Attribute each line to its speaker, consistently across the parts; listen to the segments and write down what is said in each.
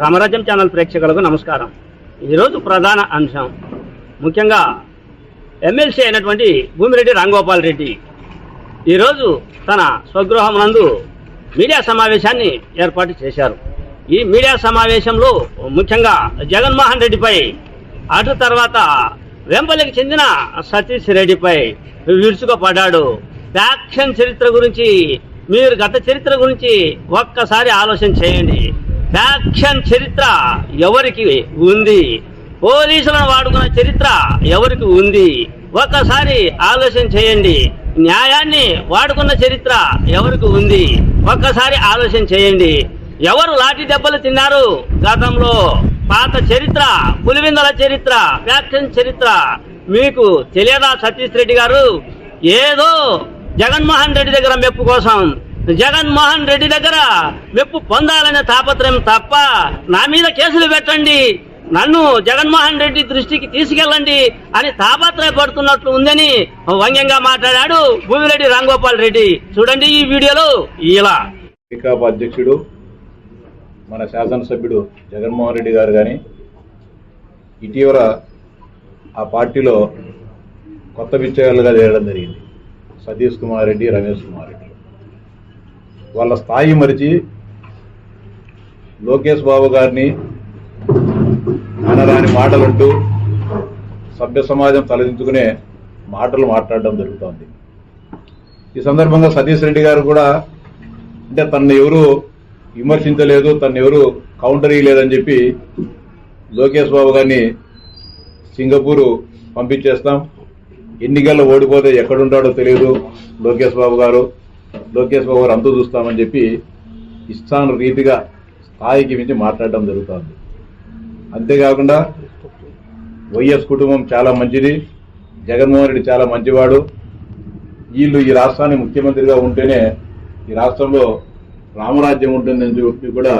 Speaker 1: రామరాజ్యం channel ప్రేక్షకులకు నమస్కారం. ఈరోజు ప్రధాన అంశం. ముఖ్యంగా ఎమ్మెల్సీ అయినటువంటి భూమిరెడ్డి రాంగోపాల్ రెడ్డి ఈరోజు తన స్వగృహం నందు మీడియా సమావేశాన్ని ఏర్పాటు చేశారు. ఈ మీడియా సమావేశంలో ముఖ్యంగా జగన్మోహన్ రెడ్డిపై అటు తర్వాత వెంపల్లికి చెందిన సతీష్ రెడ్డిపై విరుచుకుపడ్డాడు. ఫ్యాక్షన్ చరిత్ర గురించి మీరు గత చరిత్ర గురించి ఒక్కసారి ఆలోచన చేయండి. ఫ్యాక్షన్ చరిత్ర ఎవరికి ఉంది? పోలీసులను వాడుకున్న చరిత్ర ఎవరికి ఉంది? ఒక్కసారి ఆలోచన చేయండి. న్యాయాన్ని వాడుకున్న చరిత్ర ఎవరికి ఉంది? ఒక్కసారి ఆలోచన చేయండి. ఎవరు లాఠీ దెబ్బలు తిన్నారు గతంలో? పాత చరిత్ర పులివిందల చరిత్ర ఫ్యాక్షన్ చరిత్ర మీకు తెలియదా సతీష్ రెడ్డి గారు? ఏదో జగన్మోహన్ రెడ్డి దగ్గర మెప్పు కోసం జగన్మోహన్ రెడ్డి దగ్గర మెప్పు పొందాలనే తాపత్రయం తప్ప నా మీద కేసులు పెట్టండి. నన్ను జగన్మోహన్ రెడ్డి దృష్టికి తీసుకెళ్ళండి అని తాపత్రయపడుతున్నట్లు ఉందని వ్యంగ్యంగా మాట్లాడాడు భూమిరెడ్డి రాంగోపాల్ రెడ్డి. చూడండి ఈ వీడియోలో ఇలా.
Speaker 2: వికాప్ అధ్యక్షుడు మన శాసనసభ్యుడు జగన్మోహన్ రెడ్డి గారు కానీ ఇటీవల ఆ పార్టీలో కొత్త విషయాలుగా చేయడం జరిగింది. సతీష్ కుమార్ రెడ్డి రమేష్ కుమార్ రెడ్డి. వాళ్ళ స్థాయి మరిచి లోకేష్ బాబు గారిని అనరాని మాటలంటూ సభ్య సమాజం తలదించుకునే మాటలు మాట్లాడడం జరుగుతోంది. ఈ సందర్భంగా సతీష్ రెడ్డి గారు కూడా అంటే తనను ఎవరు విమర్శించలేదు తను ఎవరు కౌంటర్ ఇయ్యలేదని చెప్పి లోకేష్ బాబు గారిని సింగపూరు పంపించేస్తాం. ఎన్నికల్లో ఓడిపోతే ఎక్కడుంటాడో తెలియదు లోకేష్ బాబు గారు. లోకేష్ బాబు గారు అంతు చూస్తామని చెప్పి ఇష్టాను రీతిగా స్థాయికి మించి మాట్లాడడం జరుగుతుంది. అంతేకాకుండా వైఎస్ కుటుంబం చాలా మంచిది. జగన్మోహన్ రెడ్డి చాలా మంచివాడు. వీళ్ళు ఈ రాష్ట్రాన్ని ముఖ్యమంత్రిగా ఉంటేనే ఈ రాష్ట్రంలో రామరాజ్యం ఉంటుందని చెప్పి కూడా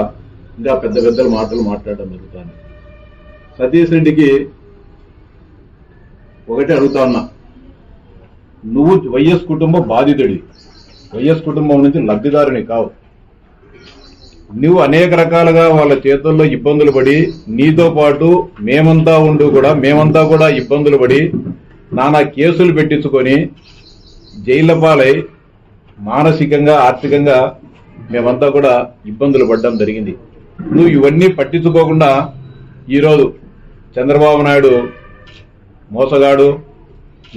Speaker 2: ఇంకా పెద్ద పెద్ద మాటలు మాట్లాడడం జరుగుతుంది. సతీష్ రెడ్డికి ఒకటి అడుగుతా ఉన్నా నువ్వు వైఎస్ కుటుంబ బాధితుడి వైఎస్ కుటుంబం నుంచి లబ్ధిదారుని కావు. నువ్వు అనేక రకాలుగా వాళ్ళ చేతుల్లో ఇబ్బందులు పడి నీతో పాటు మేమంతా ఉండు కూడా మేమంతా కూడా ఇబ్బందులు పడి నానా కేసులు పెట్టించుకొని జైళ్ళ పాలై మానసికంగా ఆర్థికంగా మేమంతా కూడా ఇబ్బందులు పడడం జరిగింది. నువ్వు ఇవన్నీ పట్టించుకోకుండా ఈరోజు చంద్రబాబు నాయుడు మోసగాడు.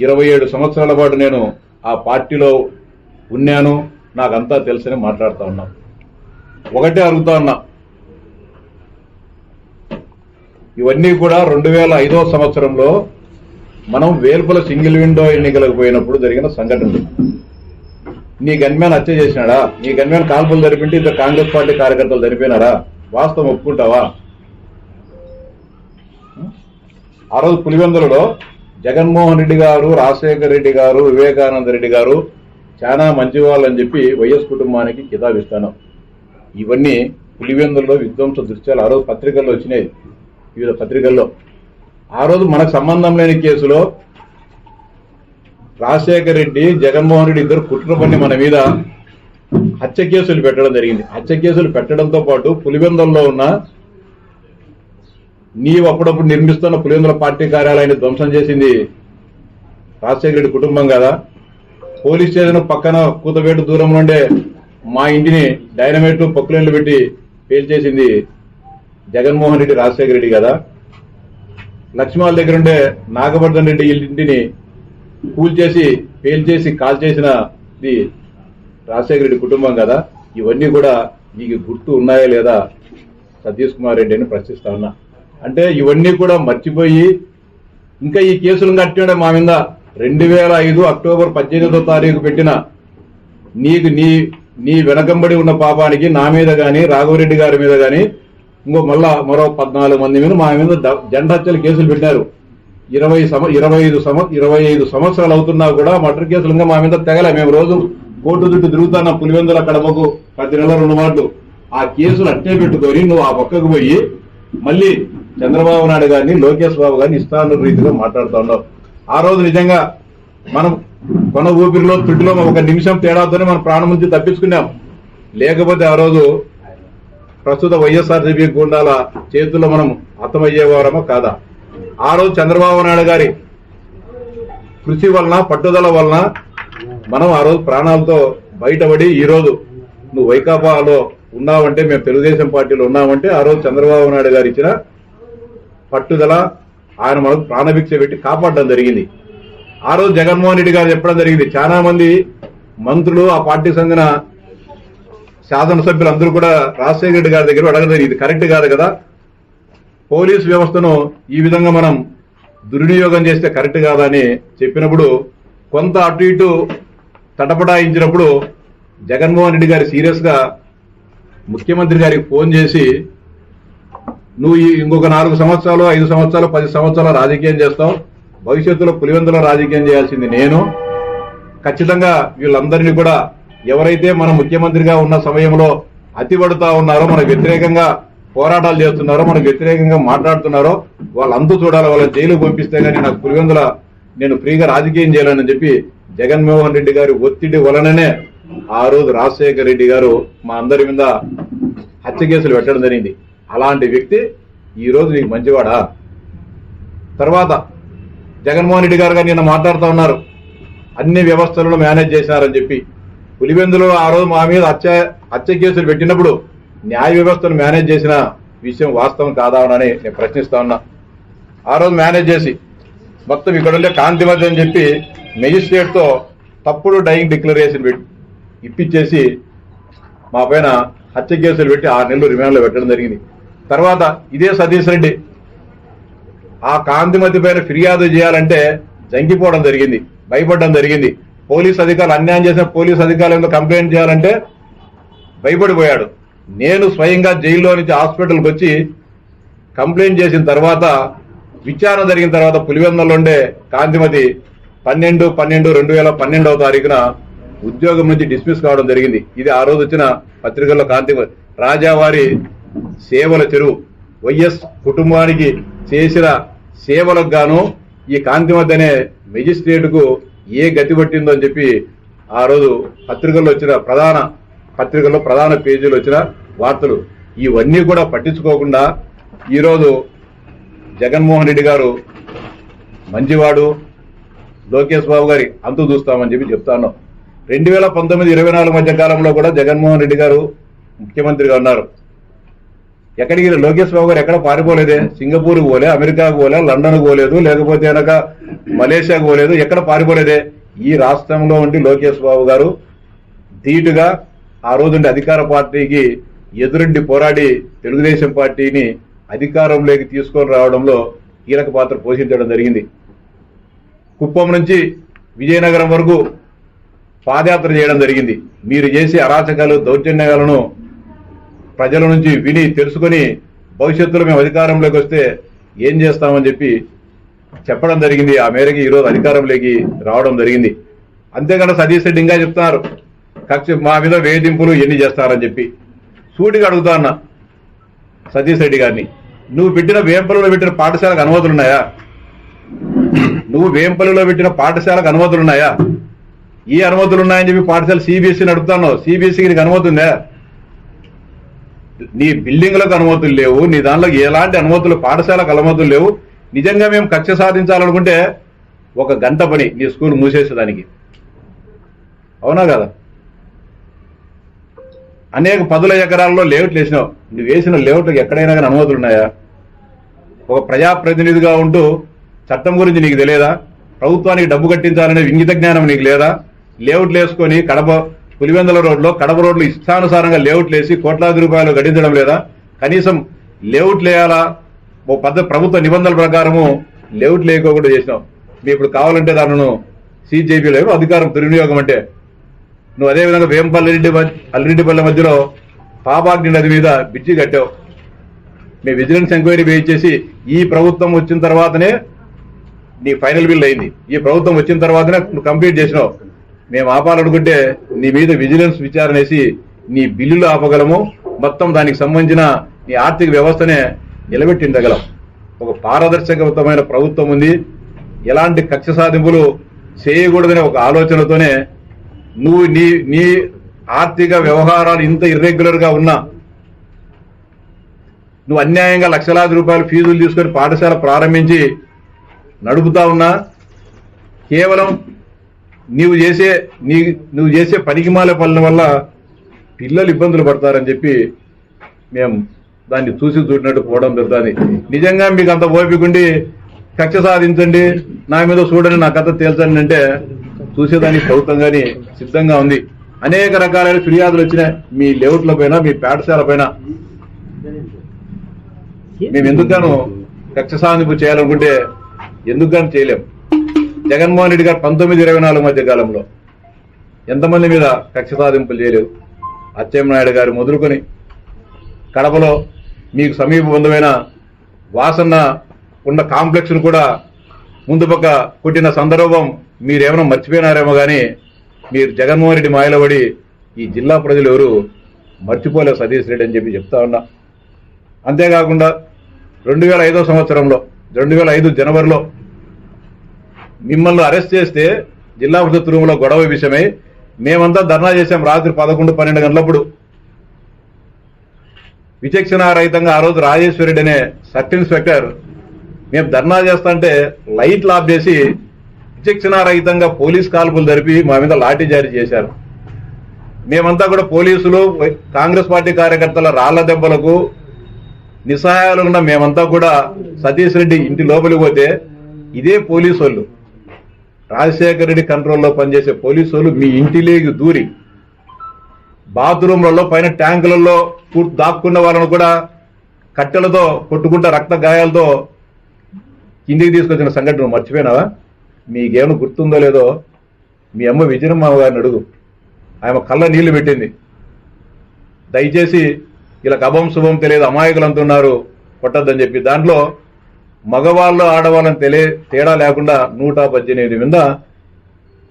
Speaker 2: ఇరవై ఏడు సంవత్సరాల పాటు నేను ఆ పార్టీలో ఉన్నాను నాకంతా తెలుసని మాట్లాడుతా ఉన్నాం. ఒకటే అడుగుతా ఉన్నా. ఇవన్నీ కూడా రెండు వేల ఐదో సంవత్సరంలో మనం వేల్పుల సింగిల్ విండో ఎన్నికలకు పోయినప్పుడు జరిగిన సంఘటనలు. నీ గన్మ్యాన్ హత్య చేసినాడా? నీ గన్మ్యాన్ కాల్పులు జరిపింటే ఇద్దరు కాంగ్రెస్ పార్టీ కార్యకర్తలు జరిపినారా వాస్తవం ఒప్పుకుంటావా? ఆ రోజు పులివెందులలో జగన్మోహన్ రెడ్డి గారు రాజశేఖర రెడ్డి గారు వివేకానంద రెడ్డి గారు చాలా మంచి వాళ్ళని చెప్పి వైఎస్ కుటుంబానికి కితాబిస్తాను. ఇవన్నీ పులివెందుల్లో విధ్వంస దృశ్యాలు ఆ రోజు పత్రికల్లో వచ్చినాయి. వివిధ పత్రికల్లో. ఆ రోజు మనకు సంబంధం లేని కేసులో రాజశేఖర రెడ్డి జగన్మోహన్ రెడ్డి ఇద్దరు కుట్ర పని మన మీద హత్య కేసులు పెట్టడం జరిగింది. హత్య కేసులు పెట్టడంతో పాటు పులివెందుల్లో ఉన్న నీవు అప్పుడప్పుడు నిర్మిస్తున్న పులివెందుల పార్టీ కార్యాలయాన్ని ధ్వంసం చేసింది రాజశేఖర రెడ్డి కుటుంబం కదా. పోలీస్ స్టేషన్ పక్కన కూతవేటు దూరం నుండే మా ఇంటిని డైనమైట్లు పొక్కులెన్లు పెట్టి పేల్చేసింది జగన్మోహన్ రెడ్డి రాజశేఖర రెడ్డి కదా. లక్ష్మాల దగ్గర ఉండే నాగవర్ధన్ రెడ్డి ఇంటిని కూల్చేసి పేల్చేసి కాల్ చేసినది రాజశేఖర రెడ్డి కుటుంబం కదా. ఇవన్నీ కూడా నీకు గుర్తు ఉన్నాయా లేదా సతీష్ కుమార్ రెడ్డి అని ప్రశ్నిస్తా ఉన్నా. అంటే ఇవన్నీ కూడా మర్చిపోయి ఇంకా ఈ కేసులు కట్టాడే మా మీద రెండు వేల ఐదు అక్టోబర్ పద్దెనిమిదో తారీఖు పెట్టిన నీకు నీ నీ వెనకంబడి ఉన్న పాపానికి నా మీద కానీ రాఘవరెడ్డి గారి మీద కానీ ఇంకో మళ్ళా మరో పద్నాలుగు మంది మీద మా మీద ద- జెండా హత్యలు కేసులు పెట్టారు. ఇరవై సమ ఇరవై ఐదు సమ ఇరవై ఐదు సంవత్సరాలు అవుతున్నా కూడా మర్డర్ కేసులు ఇంకా మా మీద తెగలే. మేము రోజు కోర్టు చుట్టూ తిరుగుతున్న పులివెందుల కడమకు ప్రతి నెల రెండు మాటలు ఆ కేసులు అట్టే పెట్టుకొని నువ్వు ఆ పక్కకు పోయి మళ్ళీ చంద్రబాబు నాయుడు గారిని లోకేష్ బాబు గారిని ఇష్టాను రీతిగా మాట్లాడుతూ ఉన్నావు. ఆ రోజు నిజంగా మనం కొన ఊపిరిలో తుడిలో ఒక నిమిషం తేడాతోనే మనం ప్రాణం నుంచి తప్పించుకున్నాం. లేకపోతే ఆ రోజు ప్రస్తుత వైఎస్ఆర్సీపీ గుండాల చేతుల్లో మనం అర్థమయ్యేవారమో కాదా? ఆ రోజు చంద్రబాబు నాయుడు గారి కృషి వలన పట్టుదల వలన మనం ఆ రోజు ప్రాణాలతో బయటపడి ఈ రోజు నువ్వు వైకాపాలో ఉన్నావంటే మేము తెలుగుదేశం పార్టీలో ఉన్నామంటే ఆ రోజు చంద్రబాబు నాయుడు గారు ఇచ్చిన పట్టుదల ఆయన మనకు ప్రాణభిక్ష పెట్టి కాపాడడం జరిగింది. ఆ రోజు జగన్మోహన్ రెడ్డి గారు చెప్పడం జరిగింది. చాలా మంది మంత్రులు ఆ పార్టీకి చెందిన శాసనసభ్యులు అందరూ కూడా రాజశేఖర రెడ్డి గారి దగ్గర అడగడం జరిగింది. కరెక్ట్ కాదు కదా? పోలీస్ వ్యవస్థను ఈ విధంగా మనం దుర్వినియోగం చేస్తే కరెక్ట్ కాదని చెప్పినప్పుడు కొంత అటు ఇటు తటపడాయించినప్పుడు జగన్మోహన్ రెడ్డి గారు సీరియస్గా ముఖ్యమంత్రి గారికి ఫోన్ చేసి నువ్వు ఇంకొక నాలుగు సంవత్సరాలు ఐదు సంవత్సరాలు పది సంవత్సరాలు రాజకీయం చేస్తావు. భవిష్యత్తులో పులివెందులో రాజకీయం చేయాల్సింది నేను. ఖచ్చితంగా వీళ్ళందరినీ కూడా ఎవరైతే మన ముఖ్యమంత్రిగా ఉన్న సమయంలో అతిపడుతా ఉన్నారో మనకు వ్యతిరేకంగా పోరాటాలు చేస్తున్నారో మనకు వ్యతిరేకంగా మాట్లాడుతున్నారో వాళ్ళంతా చూడాలి వాళ్ళ జైలుకు పంపిస్తే కానీ నాకు పులివెందుల నేను ఫ్రీగా రాజకీయం చేయాలని చెప్పి జగన్మోహన్ రెడ్డి గారి ఒత్తిడి వలననే ఆ రోజు రాజశేఖర రెడ్డి గారు మా అందరి మీద హత్య కేసులు పెట్టడం జరిగింది. అలాంటి వ్యక్తి ఈరోజు నీకు మంచివాడా? తర్వాత జగన్మోహన్ రెడ్డి గారు గారు నిన్న మాట్లాడుతూ ఉన్నారు. అన్ని వ్యవస్థలను మేనేజ్ చేశారని చెప్పి. పులివెందులో ఆ రోజు మా మీద హత్య హత్య కేసులు పెట్టినప్పుడు న్యాయ వ్యవస్థను మేనేజ్ చేసిన విషయం వాస్తవం కాదా అని నేను ప్రశ్నిస్తా ఉన్నా. ఆ రోజు మేనేజ్ చేసి మొత్తం ఇక్కడ ఉండే కాంతిమతి అని చెప్పి మెజిస్ట్రేట్తో తప్పుడు డైయింగ్ డిక్లరేషన్ పెట్టి ఇప్పించేసి మా పైన హత్య కేసులు పెట్టి ఆరు నెలలు రిమాండ్లో పెట్టడం జరిగింది. తర్వాత ఇదే సతీష్ రెడ్డి. ఆ కాంతిమతి పైన ఫిర్యాదు చేయాలంటే జంకిపోవడం జరిగింది భయపడడం జరిగింది. పోలీస్ అధికారులు అన్యాయం చేసిన పోలీస్ అధికారులు కంప్లైంట్ చేయాలంటే భయపడిపోయాడు. నేను స్వయంగా జైల్లో నుంచి హాస్పిటల్కి వచ్చి కంప్లైంట్ చేసిన తర్వాత విచారణ జరిగిన తర్వాత పులివెందులో ఉండే కాంతిమతి పన్నెండు పన్నెండు రెండు వేల పన్నెండవ తారీఖున ఉద్యోగం నుంచి డిస్మిస్ కావడం జరిగింది. ఇది ఆ రోజు వచ్చిన పత్రికల్లో కాంతిమతి రాజావారి సేవల చెరువు వైఎస్ కుటుంబానికి చేసిన సేవలకు గాను ఈ కాంతిమతి అనే మెజిస్ట్రేట్కు ఏ గతి పట్టిందో అని చెప్పి ఆ రోజు పత్రికల్లో వచ్చిన ప్రధాన పత్రికల్లో ప్రధాన పేజీలు వచ్చిన వార్తలు. ఇవన్నీ కూడా పట్టించుకోకుండా ఈరోజు జగన్మోహన్ రెడ్డి గారు మంచివాడు లోకేష్ బాబు గారి అంతు చూస్తామని చెప్పి చెప్తాను రెండు వేల పంతొమ్మిది ఇరవై నాలుగు మధ్య కాలంలో కూడా జగన్మోహన్ రెడ్డి గారు ముఖ్యమంత్రిగా ఉన్నారు. ఎక్కడికి లోకేష్ బాబు గారు ఎక్కడ పారిపోలేదే? సింగపూర్ పోలే అమెరికాకు పోలే లండన్ పోలేదు లేకపోతే కనుక మలేషియాకు పోలేదు ఎక్కడ పారిపోలేదే? ఈ రాష్ట్రంలో ఉండి లోకేష్ బాబు గారు ధీటుగా ఆ రోజుండి అధికార పార్టీకి ఎదురుండి పోరాడి తెలుగుదేశం పార్టీని అధికారంలోకి తీసుకొని రావడంలో కీలక పాత్ర పోషించడం జరిగింది. కుప్పం నుంచి విజయనగరం వరకు పాదయాత్ర చేయడం జరిగింది. మీరు చేసే అరాచకాలు దౌర్జన్యాలను ప్రజల నుంచి విని తెలుసుకొని భవిష్యత్తులో మేము అధికారంలోకి వస్తే ఏం చేస్తామని చెప్పి చెప్పడం జరిగింది. ఆ మేరకు ఈరోజు అధికారంలోకి రావడం జరిగింది. అంతేకాదు సతీష్ రెడ్డి ఇంకా చెప్తున్నారు కక్ష మా మీద వేధింపులు ఎన్ని చేస్తారని చెప్పి. సూటిగా అడుగుతా అన్న సతీష్ రెడ్డి గారిని. నువ్వు పెట్టిన వేంపల్లిలో పెట్టిన పాఠశాలకు అనుమతులు ఉన్నాయా? నువ్వు వేంపల్లిలో పెట్టిన పాఠశాలకు అనుమతులు ఉన్నాయా? ఏ అనుమతులు ఉన్నాయని చెప్పి పాఠశాల సిబిఎస్ఈ నడుపుతాను సిబిఎస్ఈకి నీకు అనుమతి ఉందా? నీ బిల్డింగ్లకు అనుమతులు లేవు నీ దానిలో ఎలాంటి అనుమతులు పాఠశాలకు అనుమతులు లేవు. నిజంగా మేము కక్ష సాధించాలనుకుంటే ఒక గంట పని నీ స్కూల్ మూసేసేదానికి. అవునా కదా? అనేక పదుల ఎకరాల్లో లేఅవుట్లు వేసినావు. నువ్వు వేసిన లేఅవుట్లకు ఎక్కడైనా కానీ అనుమతులు ఉన్నాయా? ఒక ప్రజాప్రతినిధిగా ఉంటూ చట్టం గురించి నీకు తెలియదా? ప్రభుత్వానికి డబ్బు కట్టించాలనే ఇంగిత జ్ఞానం నీకు లేదా? లేఅవుట్లు వేసుకొని కడప పులివెందుల రోడ్లో కడప రోడ్లు ఇష్టానుసారంగా లేఅవుట్లు వేసి కోట్లాది రూపాయలు గడించడం లేదా? కనీసం లేఅవుట్ లేయాలా? ఓ పద్ధ ప్రభుత్వ నిబంధనల ప్రకారము లేఅవుట్ లేకోకుండా చేసినావు. మీ ఇప్పుడు కావాలంటే దానిను సీజ్ అధికారం దుర్వినియోగం అంటే. నువ్వు అదే విధంగా వేంపల్లి రెడ్డి అల్లిరెడ్డిపల్లి మధ్యలో పాపాగ్ని నది మీద బిడ్జి కట్టావు. మీ విజిలెన్స్ ఎంక్వైరీ వేయించేసి ఈ ప్రభుత్వం వచ్చిన తర్వాతనే నీ ఫైనల్ బిల్ అయింది. ఈ ప్రభుత్వం వచ్చిన తర్వాతనే నువ్వు కంప్లీట్ చేసినావు. మేము ఆపాలనుకుంటే నీ మీద విజిలెన్స్ విచారణ వేసి నీ బిల్లులు ఆపగలము. మొత్తం దానికి సంబంధించిన నీ ఆర్థిక వ్యవస్థనే నిలబెట్టిందగలం ఒక పారదర్శకమైన ప్రభుత్వం ఉంది. ఎలాంటి కక్ష సాధింపులు చేయకూడదనే ఒక ఆలోచనతోనే నువ్వు నీ నీ ఆర్థిక వ్యవహారాలు ఇంత ఇర్రెగ్యులర్గా ఉన్నా నువ్వు అన్యాయంగా లక్షలాది రూపాయలు ఫీజులు తీసుకొని పాఠశాల ప్రారంభించి నడుపుతా ఉన్నా కేవలం నీవు చేసే నీ నువ్వు చేసే పనికిమాల పనుల వల్ల పిల్లలు ఇబ్బందులు పడతారని చెప్పి మేము దాన్ని చూసి చూడినట్టు పోవడం జరుగుతుంది. నిజంగా మీకు అంత ఓపికండి కక్ష సాధించండి నా మీద చూడండి నా కథ తేల్చండి అంటే చూసేదానికి ప్రభుత్వం కానీ సిద్ధంగా ఉంది. అనేక రకాలైన ఫిర్యాదులు వచ్చినాయి. మీ లేఅవుట్ల పైన మీ పాఠశాల పైన. మేము ఎందుకుగాను కక్ష సాధింపు చేయాలనుకుంటే ఎందుకుగాను చేయలేం. జగన్మోహన్ రెడ్డి గారు పంతొమ్మిది ఇరవై నాలుగు మధ్య కాలంలో ఎంతమంది మీద కక్ష సాధింపులు చేయలేదు. అచ్చెన్నాయుడు గారు మొదలుకొని కడపలో మీకు సమీప బంధువైన వాసన్న ఉన్న కాంప్లెక్స్ను కూడా ముందు పక్క కొట్టిన సందర్భం మీరేమైనా మర్చిపోయినారేమో కానీ మీరు జగన్మోహన్ రెడ్డి మాయలో పడి ఈ జిల్లా ప్రజలు ఎవరు మర్చిపోలేదు సతీష్ రెడ్డి అని చెప్పి చెప్తా ఉన్నా. అంతేకాకుండా రెండు వేల ఐదో సంవత్సరంలో రెండు వేల ఐదు జనవరిలో మిమ్మల్ని అరెస్ట్ చేస్తే జిల్లా పరిషత్ రూమ్లో గొడవ విషయమై మేమంతా ధర్నా చేశాం రాత్రి పదకొండు పన్నెండు గంటలప్పుడు. విచక్షణారహితంగా ఆ రోజు రాజేశ్వరుడు అనే సబ్ ఇన్స్పెక్టర్ మేము ధర్నా చేస్తుంటే లైట్లు ఆఫ్ చేసి విచక్షణారహితంగా పోలీస్ కాల్పులు జరిపి మా మీద లాఠీ జారీ చేశారు. మేమంతా కూడా పోలీసులు కాంగ్రెస్ పార్టీ కార్యకర్తల రాళ్ళ దెబ్బలకు నిస్సహాయాలు ఉన్న మేమంతా కూడా సతీష్ రెడ్డి ఇంటి లోపలికి పోతే ఇదే పోలీసు వాళ్ళు రాజశేఖర రెడ్డి కంట్రోల్లో పనిచేసే పోలీసులు మీ ఇంటిలోకి దూరి బాత్రూమ్లలో పైన ట్యాంకులలో దాక్కున్న వాళ్ళను కూడా కట్టెలతో కొట్టుకుంటా రక్త గాయాలతో కిందికి తీసుకొచ్చిన సంఘటన మర్చిపోయినావా? మీకేమైనా గుర్తుందో లేదో మీ అమ్మ విజయనమ్మ గారిని అడుగు. ఆమె కళ్ళ నీళ్ళు పెట్టింది. దయచేసి ఇలా కభం శుభం తెలియదు అమాయకులు అంటున్నారు కొట్టద్దని చెప్పి. దాంట్లో మగవాళ్ళు ఆడవాళ్ళని తెలియ తేడా లేకుండా నూట పద్దెనిమిది మీద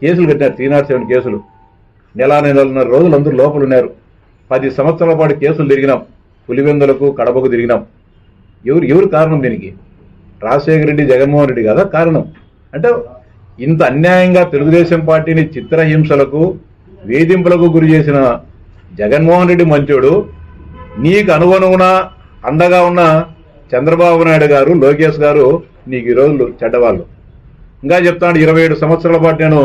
Speaker 2: కేసులు కట్టినారు. త్రీ నాట్ సెవెన్ కేసులు. నెల నెలన్నర రోజులు అందరూ లోపల ఉన్నారు. పది సంవత్సరాల పాటు కేసులు తిరిగినాం. పులివెందులకు కడపకు తిరిగినాం. ఎవరు ఎవరు కారణం దీనికి? రాజశేఖర రెడ్డి జగన్మోహన్ రెడ్డి కదా కారణం? అంటే ఇంత అన్యాయంగా తెలుగుదేశం పార్టీని చిత్రహింసలకు వేధింపులకు గురి చేసిన జగన్మోహన్ రెడ్డి మంచోడు. నీకు అనుగుణంగా అండగా ఉన్న చంద్రబాబు నాయుడు గారు లోకేష్ గారు నీకు ఈ రోజులు చెడ్డవాళ్ళు. ఇంకా చెప్తాను ఇరవై ఏడు సంవత్సరాల పాటు నేను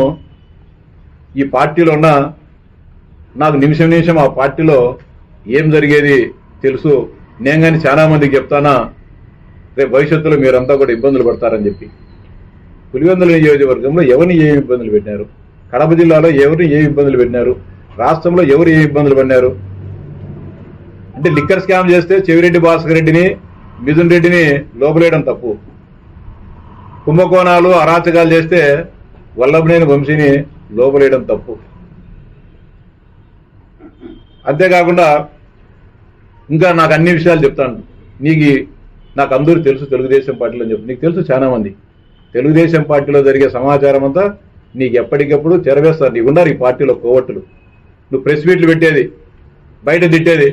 Speaker 2: ఈ పార్టీలో ఉన్న నాకు నిమిషం నిమిషం ఆ పార్టీలో ఏం జరిగేది తెలుసు. నేను కానీ చాలా మందికి చెప్తానా రేపు భవిష్యత్తులో మీరంతా కూడా ఇబ్బందులు పడతారని చెప్పి. పులివెందుల నియోజకవర్గంలో ఎవరిని ఏ ఇబ్బందులు పెట్టినారు? కడప జిల్లాలో ఎవరిని ఏ ఇబ్బందులు పెట్టినారు? రాష్ట్రంలో ఎవరు ఏ ఇబ్బందులు పడినారు? అంటే లిక్కర్ స్కామ్ చేస్తే చెవిరెడ్డి భాస్కర్ రెడ్డిని మిథున్ రెడ్డిని లోపలేయడం తప్పు. కుంభకోణాలు అరాచకాలు చేస్తే వల్లభనేని వంశీని లోపలేయడం తప్పు. అంతేకాకుండా ఇంకా నాకు అన్ని విషయాలు చెప్తాను. నీకు నాకు అందరూ తెలుసు తెలుగుదేశం పార్టీలో అని చెప్పి. నీకు తెలుసు చాలా మంది. తెలుగుదేశం పార్టీలో జరిగే సమాచారం అంతా నీకు ఎప్పటికప్పుడు చెరవేస్తారు నీకు ఉన్నారు ఈ పార్టీలో కోవట్టులు. నువ్వు ప్రెస్ మీట్లు పెట్టేది బయట తిట్టేది.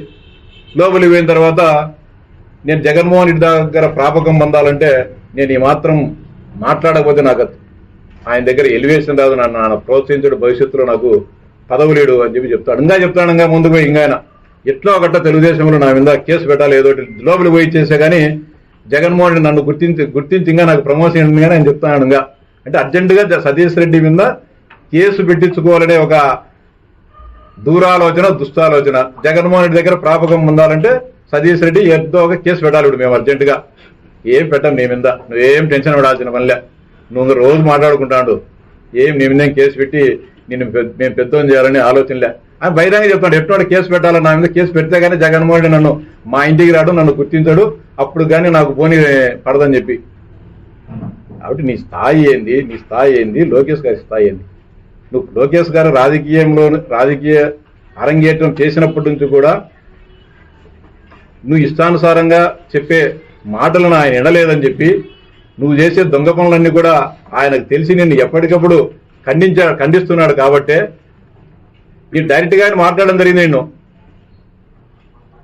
Speaker 2: లోపలికి పోయిన తర్వాత నేను జగన్మోహన్ రెడ్డి దగ్గర ప్రాపకం పొందాలంటే నేను ఈ మాత్రం మాట్లాడకపోతే నాకు ఆయన దగ్గర ఎలివేషన్ రాదు నన్ను నన్ను ప్రోత్సహించడు భవిష్యత్తులో నాకు పదవి లేడు అని చెప్పి చెప్తాడు. ఇంకా చెప్తాడు ఇంకా ముందుకు పోయి ఇంకా ఆయన ఎట్లా ఒకట తెలుగుదేశంలో నా మీద కేసు పెట్టాలి ఏదో లోపలికి పోయి ఇచ్చేసే కానీ జగన్మోహన్ రెడ్డి నన్ను గుర్తించి గుర్తించి ఇంకా నాకు ప్రమోషన్ ఉంది కానీ ఆయన చెప్తాను ఇంకా. అంటే అర్జెంటుగా సతీష్ రెడ్డి మీద కేసు పెట్టించుకోవాలనే ఒక దూరాలోచన దుస్తాలోచన. జగన్మోహన్ రెడ్డి దగ్గర ప్రాపకం పొందాలంటే సతీష్ రెడ్డి ఏదో ఒక కేసు పెట్టాలి ఇప్పుడు మేము అర్జెంటుగా. ఏం పెట్టం నీ మీద? నువ్వేం టెన్షన్ పడాల్సిన పనిలే నువ్వు రోజు మాట్లాడుకుంటాడు. ఏం నీ మీద కేసు పెట్టి నేను మేము పెద్దోని చేయాలని ఆలోచనలే ఆయన బహిరంగ చెప్తాడు ఎప్పుడు కేసు పెట్టాలని నా మీద? కేసు పెడితే కానీ జగన్మోహన్ రెడ్డి నన్ను మా ఇంటికి రాడు నన్ను గుర్తించాడు. అప్పుడు కానీ నాకు పోనీ పడదని చెప్పి. కాబట్టి నీ స్థాయి ఏంది? నీ స్థాయి ఏంది? లోకేష్ గారి స్థాయి ఏంది? నువ్వు లోకేష్ గారు రాజకీయంలో రాజకీయ అరంగేట్రం చేసినప్పటి నుంచి కూడా నువ్వు ఇష్టానుసారంగా చెప్పే మాటలను ఆయన వినలేదని చెప్పి నువ్వు చేసే దొంగ పనులన్నీ కూడా ఆయనకు తెలిసి నిన్ను ఎప్పటికప్పుడు ఖండించా ఖండిస్తున్నాడు కాబట్టే నీ డైరెక్ట్గా ఆయన మాట్లాడడం జరిగింది నేను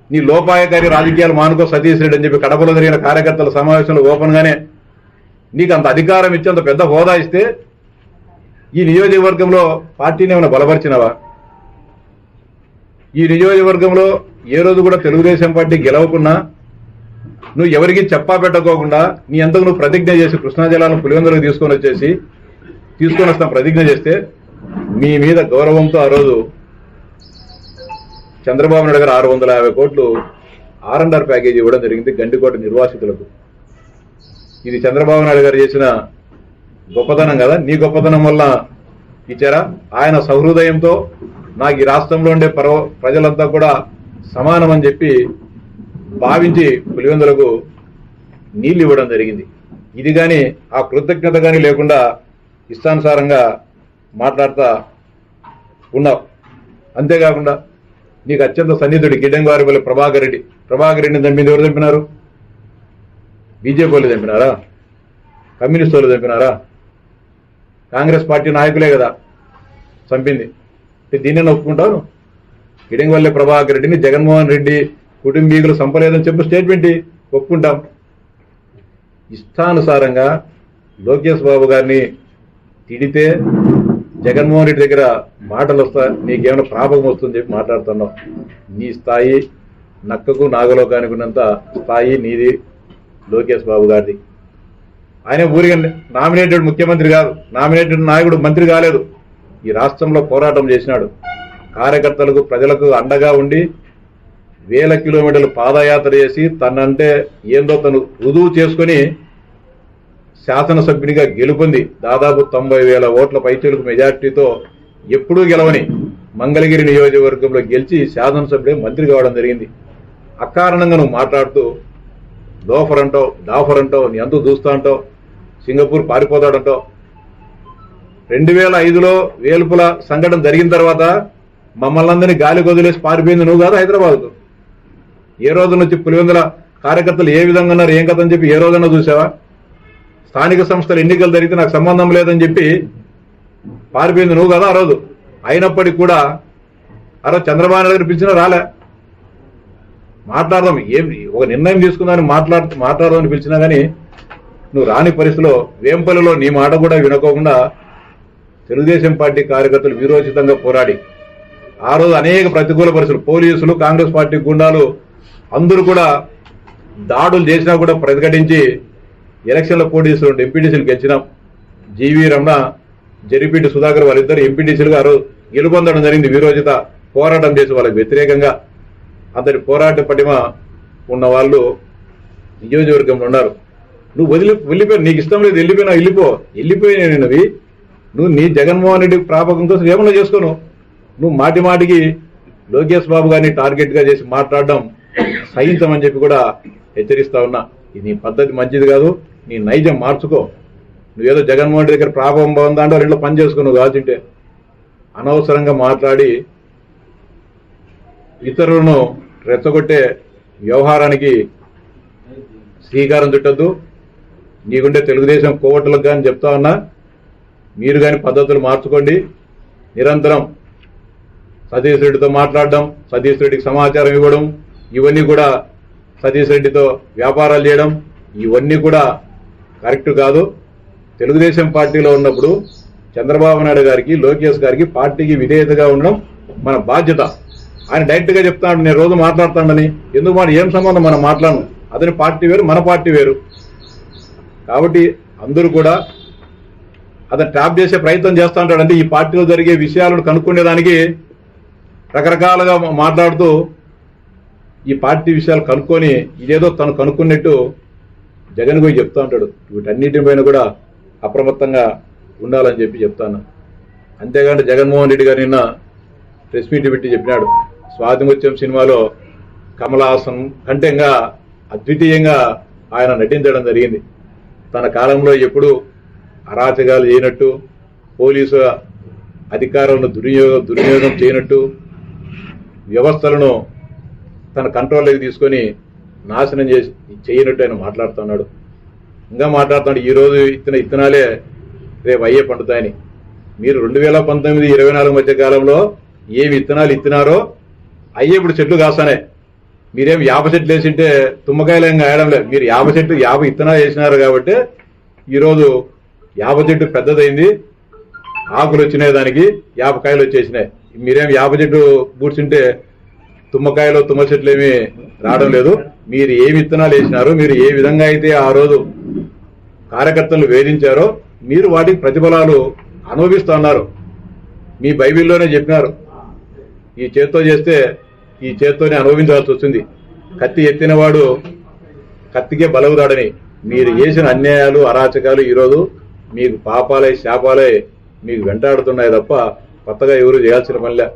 Speaker 2: నీ లోపాయకారి రాజకీయాలు మానుకో సతీష్ రెడ్డి అని చెప్పి కడపలో జరిగిన కార్యకర్తల సమావేశంలో ఓపెన్గానే నీకు అంత అధికారం ఇచ్చి అంత పెద్ద హోదా ఇస్తే ఈ నియోజకవర్గంలో పార్టీని ఏమైనా బలపరిచినవా? ఈ నియోజకవర్గంలో ఏ రోజు కూడా తెలుగుదేశం పార్టీ గెలవకున్నా నువ్వు ఎవరికి చెప్పా పెట్టకోకుండా నీ అంతకు నువ్వు ప్రతిజ్ఞ చేసి కృష్ణా జిల్లాను పులివెందులకు తీసుకొని వచ్చేసి తీసుకొని వస్తాం ప్రతిజ్ఞ చేస్తే మీ మీద గౌరవంతో ఆ రోజు చంద్రబాబు నాయుడు గారు ఆరు వందల యాభై కోట్లు ఆర్ అండ్ ఆర్ ప్యాకేజీ ఇవ్వడం జరిగింది గండికోట నిర్వాసితులకు. ఇది చంద్రబాబు నాయుడు గారు చేసిన గొప్పతనం కదా? నీ గొప్పతనం వల్ల ఇచ్చారా? ఆయన సహృదయంతో నాకు ఈ రాష్ట్రంలో ఉండే పర్వ ప్రజలంతా కూడా సమానం అని చెప్పి భావించి పులివెందులకు నీళ్ళు ఇవ్వడం జరిగింది. ఇది కానీ ఆ కృతజ్ఞత కానీ లేకుండా ఇష్టానుసారంగా మాట్లాడుతూ ఉన్నావు. అంతేకాకుండా నీకు అత్యంత సన్నిధుడి గిడ్డంగారిపల్లి ప్రభాకర్ రెడ్డి. ప్రభాకర్ రెడ్డిని చంపింది ఎవరు చంపినారు? బీజేపీ వాళ్ళు చంపినారా? కమ్యూనిస్ట్ వాళ్ళు చంపినారా? కాంగ్రెస్ పార్టీ నాయకులే కదా చంపింది. దీన్నే దీన్ని ఒప్పుకుంటావు? గిడంగవల్లి ప్రభాకర్ రెడ్డిని జగన్మోహన్ రెడ్డి కుటుంబీకులు సంపలేదని చెప్పి స్టేట్మెంట్ ఒప్పుకుంటాం. ఇష్టానుసారంగా లోకేష్ బాబు గారిని తిడితే జగన్మోహన్ రెడ్డి దగ్గర మాటలు వస్తా నీకేమైనా ప్రాపకం వస్తుందని చెప్పి మాట్లాడుతున్నావు నీ స్థాయి నక్కకు నాగలోకానికి ఉన్నంత స్థాయి నీది లోకేష్ బాబు గారిది. ఆయన ఊరిగా నామినేటెడ్ ముఖ్యమంత్రి కాదు. నామినేటెడ్ నాయకుడు మంత్రి కాలేదు. ఈ రాష్ట్రంలో పోరాటం చేసినాడు. కార్యకర్తలకు ప్రజలకు అండగా ఉండి వేల కిలోమీటర్లు పాదయాత్ర చేసి తనంటే ఏందో తను రుజువు చేసుకొని శాసనసభ్యునిగా గెలుపొంది. దాదాపు తొంభై వేల ఓట్ల పైచలకు మెజార్టీతో ఎప్పుడూ గెలవని మంగళగిరి నియోజకవర్గంలో గెలిచి శాసనసభ్యుడే మంత్రి కావడం జరిగింది. అకారణంగా నువ్వు మాట్లాడుతూ లోఫర్ అంటావు డాఫర్ అంటావు నీ అంతా చూస్తా అంటావు సింగపూర్ పారిపోతాడంటావు. రెండు వేల ఐదులో వేలుపుల సంఘటన జరిగిన తర్వాత మమ్మల్ని అందరినీ గాలి వదిలేసి పారిపోయింది నువ్వు కాదు హైదరాబాద్కు ఏ రోజు నుంచి పులివెందుల కార్యకర్తలు ఏ విధంగా ఉన్నారు ఏం కథ అని చెప్పి ఏ రోజన్నా చూసావా? స్థానిక సంస్థలు ఎన్నికలు జరిగితే నాకు సంబంధం లేదని చెప్పి పారిపోయింది నువ్వు కదా ఆ రోజు? అయినప్పటికీ కూడా ఆ రోజు చంద్రబాబు నాయుడు గారు పిలిచినా రాలే. మాట్లాడదాం ఏం ఒక నిర్ణయం తీసుకుందామని మాట్లాడు మాట్లాడదామని పిలిచినా కానీ నువ్వు రాని పరిస్థితిలో వేంపల్లిలో నీ మాట కూడా వినకోకుండా తెలుగుదేశం పార్టీ కార్యకర్తలు వీరోచితంగా పోరాడి ఆ రోజు అనేక ప్రతికూల పరిస్థితులు పోలీసులు కాంగ్రెస్ పార్టీ గుండాలు అందరూ కూడా దాడులు చేసినా కూడా ప్రతిఘటించి ఎలక్షన్లో పోటీ చేస్తున్న ఎంపీటీసీలు గెలిచినాం. జీవీ రమణ జరిపీటి సుధాకర్ వాళ్ళిద్దరు ఎంపీటీసీలుగా ఆ రోజు గెలుపొందడం జరిగింది. వీరోచిత పోరాటం చేసి వాళ్ళకి వ్యతిరేకంగా అంతటి పోరాట పటిమ ఉన్న వాళ్ళు నియోజకవర్గంలో ఉన్నారు. నువ్వు వదిలి వెళ్ళిపోయి నీకు ఇష్టం లేదు వెళ్ళిపోయినా వెళ్ళిపో వెళ్ళిపోయినవి నువ్వు నీ జగన్మోహన్ రెడ్డి ప్రాపకం కోసం ఏమన్నా చేసుకోను. నువ్వు మాటి మాటికి లోకేష్ బాబు గారిని టార్గెట్గా చేసి మాట్లాడడం సహించమని చెప్పి కూడా హెచ్చరిస్తా ఉన్నా. ఇది నీ పద్ధతి మంచిది కాదు నీ నైజం మార్చుకో. నువ్వేదో జగన్మోహన్ రెడ్డి దగ్గర ప్రాపకం బాగుందా అంటే రెండు పని చేసుకున్నావు నువ్వు కాల్చుంటే అనవసరంగా మాట్లాడి ఇతరులను రెచ్చగొట్టే వ్యవహారానికి శ్రీకారం చుట్టద్దు. నీకుండే తెలుగుదేశం కోవట్లకు కానీ చెప్తా ఉన్నా మీరు కానీ పద్ధతులు మార్చుకోండి. నిరంతరం సతీష్ రెడ్డితో మాట్లాడడం సతీష్ రెడ్డికి సమాచారం ఇవ్వడం ఇవన్నీ కూడా సతీష్ రెడ్డితో వ్యాపారాలు చేయడం ఇవన్నీ కూడా కరెక్ట్ కాదు. తెలుగుదేశం పార్టీలో ఉన్నప్పుడు చంద్రబాబు నాయుడు గారికి లోకేష్ గారికి పార్టీకి విధేయతగా ఉండడం మన బాధ్యత. ఆయన డైరెక్ట్గా చెప్తాడు నేను రోజు మాట్లాడతాడని ఎందుకు మాట ఏం సంబంధం మనం మాట్లాడను? అతని పార్టీ వేరు మన పార్టీ వేరు. కాబట్టి అందరూ కూడా అతను ట్రాప్ చేసే ప్రయత్నం చేస్తూ ఉంటాడు అంటే ఈ పార్టీలో జరిగే విషయాలను కనుక్కునేదానికి రకరకాలుగా మాట్లాడుతూ ఈ పార్టీ విషయాలు కనుక్కొని ఇదేదో తను కనుక్కున్నట్టు జగన్ పోయి చెప్తా ఉంటాడు. వీటన్నిటిపైన కూడా అప్రమత్తంగా ఉండాలని చెప్పి చెప్తాను అంతేగాని జగన్మోహన్ రెడ్డి గారు నిన్న ప్రెస్ మీట్ పెట్టి చెప్పినాడు. స్వాతిముత్యం సినిమాలో కమలాసన్ కంటే ఇంకా అద్వితీయంగా ఆయన నటించడం జరిగింది. తన కాలంలో ఎప్పుడు అరాచకాలు చేయనట్టు పోలీసు అధికారులను దుర్వినియోగం దుర్వినియోగం చేయనట్టు వ్యవస్థలను తన కంట్రోల్లోకి తీసుకొని నాశనం చేసి చేయనట్టు ఆయన మాట్లాడుతున్నాడు. ఇంకా మాట్లాడుతున్నాడు ఈరోజు ఇచ్చిన ఇత్తనాలే రేపు అయ్యే పండుతాయని. మీరు రెండు వేల పంతొమ్మిది ఇరవై నాలుగు మధ్య కాలంలో ఏ విత్తనాలు ఇత్తినారో అయ్యే ఇప్పుడు చెట్లు కాస్తానే. మీరేం యాప చెట్లు వేసింటే తుమ్మకాయలు ఏం కాయడం లేదు. మీరు యాప చెట్లు యాభై ఇత్తనాలు వేసినారు కాబట్టి ఈరోజు యాప చెట్టు పెద్దదైంది. ఆకులు వచ్చినాయి దానికి యాపకాయలు వచ్చేసినాయి. మీరేం యాప చెట్టు పూడ్చుంటే తుమ్మకాయలు తుమ్మ చెట్లు ఏమి రావడం లేదు. మీరు ఏ విత్తనాలు వేసినారు మీరు ఏ విధంగా అయితే ఆ రోజు కార్యకర్తలు వేధించారో మీరు వాటికి ప్రతిఫలాలు అనుభవిస్తున్నారు మీ బైబిల్లోనే చెప్పినారు. ఈ చేత్తో చేస్తే ఈ చేత్తోనే అనుభవించాల్సి వస్తుంది. కత్తి ఎత్తినవాడు కత్తికే బలవుతాడని. మీరు చేసిన అన్యాయాలు అరాచకాలు ఈరోజు మీకు పాపాలై శాపాలై మీకు వెంటాడుతున్నాయి తప్ప కొత్తగా ఎవరు చేయాల్సిన పనిలే.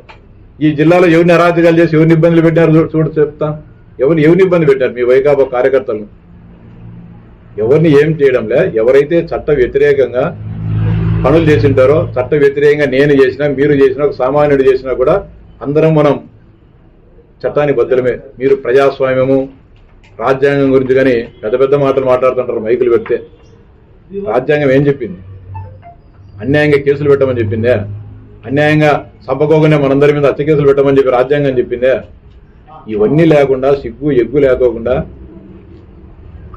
Speaker 2: ఈ జిల్లాలో ఎవరిని అరాచకాలు చేసి ఎవరిని ఇబ్బందులు పెట్టారు చూడు- చెప్తా. ఎవరిని ఎవరిని ఇబ్బంది పెట్టారు మీ వైకాపా కార్యకర్తలను ఎవరిని ఏం చేయడంలే? ఎవరైతే చట్ట వ్యతిరేకంగా పనులు చేసింటారో చట్ట వ్యతిరేకంగా నేను చేసినా మీరు చేసినా ఒక సామాన్యుడు చేసినా కూడా అందరం మనం చట్టానికి బద్దలమే మీరు ప్రజాస్వామ్యము రాజ్యాంగం గురించి కానీ పెద్ద పెద్ద మాటలు మాట్లాడుతుంటారు మైకులు పెడితే. రాజ్యాంగం ఏం చెప్పింది? అన్యాయంగా కేసులు పెట్టమని చెప్పిందే? అన్యాయంగా చంపకోకుండా మనందరి మీద హత్య కేసులు పెట్టమని చెప్పి రాజ్యాంగం చెప్పిందే. ఇవన్నీ లేకుండా సిగ్గు ఎగ్గు లేకోకుండా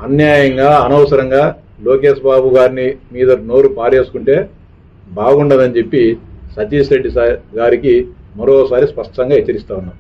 Speaker 2: అన్యాయంగా అనవసరంగా లోకేష్ బాబు గారిని మీద నోరు పారేసుకుంటే బాగుండదని చెప్పి సతీష్ రెడ్డి గారికి మరోసారి స్పష్టంగా హెచ్చరిస్తా ఉన్నాం.